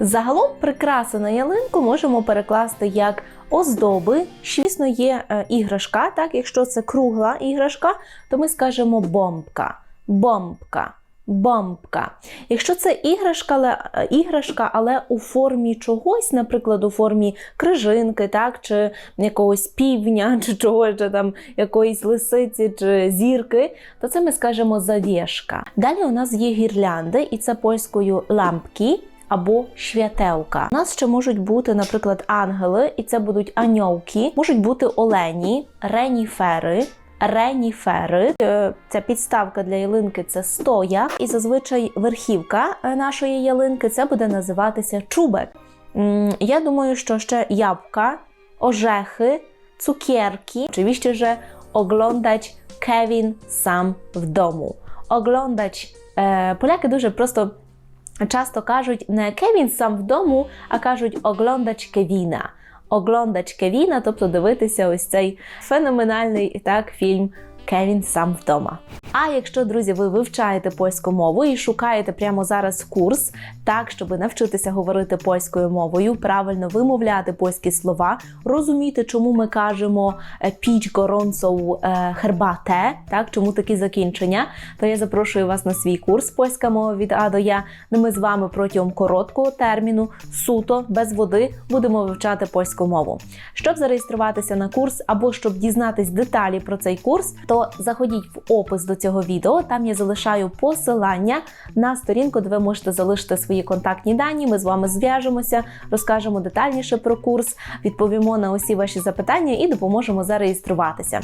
Загалом прикраси на ялинку можемо перекласти як оздоби. Звісно, є е, іграшка, так, якщо це кругла іграшка, то ми скажемо бомбка, бомбка. Бомбка. Якщо це іграшка, але, е, іграшка, але у формі чогось, наприклад, у формі крижинки, так, чи якогось півня, чи чогось, чи там якоїсь лисиці чи зірки, то це ми скажемо завішка. Далі у нас є гірлянди, і це польською лампки. Або швятелка. У нас ще можуть бути, наприклад, ангели, і це будуть аньовки, можуть бути олені, реніфери, реніфери. Е, Ця підставка для ялинки це стояк, і зазвичай верхівка е, нашої ялинки це буде називатися чубек. Я думаю, що ще jabłka, orzechy, cukierki. Oczywiście, że oglądać Kevin w domu. Oglądać. E, Поляки дуже просто часто кажуть не Кевін сам в дому, а кажуть оглондач Кевіна. Оглондач Кевіна, тобто дивитися ось цей феноменальний так фільм Кевін сам вдома. А якщо, друзі, ви вивчаєте польську мову і шукаєте прямо зараз курс, так щоб навчитися говорити польською мовою, правильно вимовляти польські слова, розуміти, чому ми кажемо піч горонцову е, хербате, так чому такі закінчення, то я запрошую вас на свій курс польська мова від А до Я, де ми з вами протягом короткого терміну, суто без води, будемо вивчати польську мову. Щоб зареєструватися на курс або щоб дізнатись деталі про цей курс, то заходіть в опис до цього відео. Там я залишаю посилання на сторінку, де ви можете залишити свої контактні дані. Ми з вами зв'яжемося, розкажемо детальніше про курс, відповімо на усі ваші запитання і допоможемо зареєструватися.